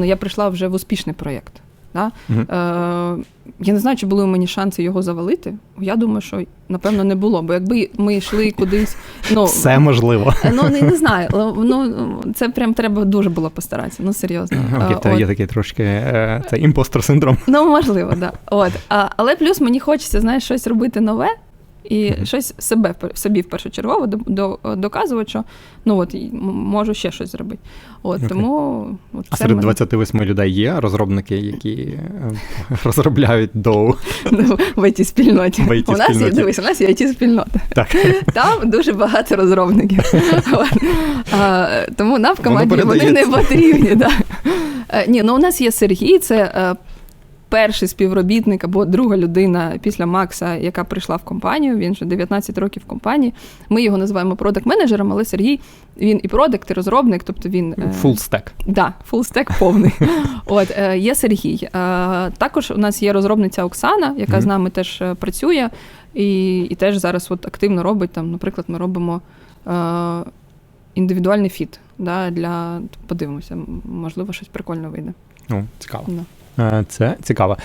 Ну, Я прийшла вже в успішний проєкт. Да? Мгм. Е, я не знаю, чи були у мені шанси його завалити. Я думаю, що напевно не було. Бо якби ми йшли кудись, ну Все можливо. ну не, не знаю. Ну це прям треба дуже було постаратися. Ну серйозно. Окей, Е, то от. є такий трошки е, це імпостер синдром. Ну, можливо, да. От. А, але плюс мені хочеться, знаєш, щось робити нове і щось себе собі першочергово до, до, доказувати, що ну от можу ще щось зробити. От тому от А серед мене- 28 людей є розробники, які е, розробляють доу. ну, в it спільноті. В IT у нас є дивись, у нас є it спільнота. Так. Там дуже багато розробників. А, тому нам в команді вони не потрібні. Да. Е, Ні, ну у нас є Сергій, це е, перший співробітник або друга людина після Макса, яка прийшла в компанію. Він вже 19 років в компанії. Ми його називаємо продакт-менеджером, але Сергій він і продакт, і розробник, тобто він stack. Да, full стек повний. От е, є Сергій. Е, також у нас є розробниця Оксана, яка з нами теж е, працює, і, і теж зараз от активно робить там. Наприклад, ми робимо індивідуальний фіт. Да, для подивимося, можливо, щось прикольне вийде. Ну, цікаво. Да. Е, Це цікаво.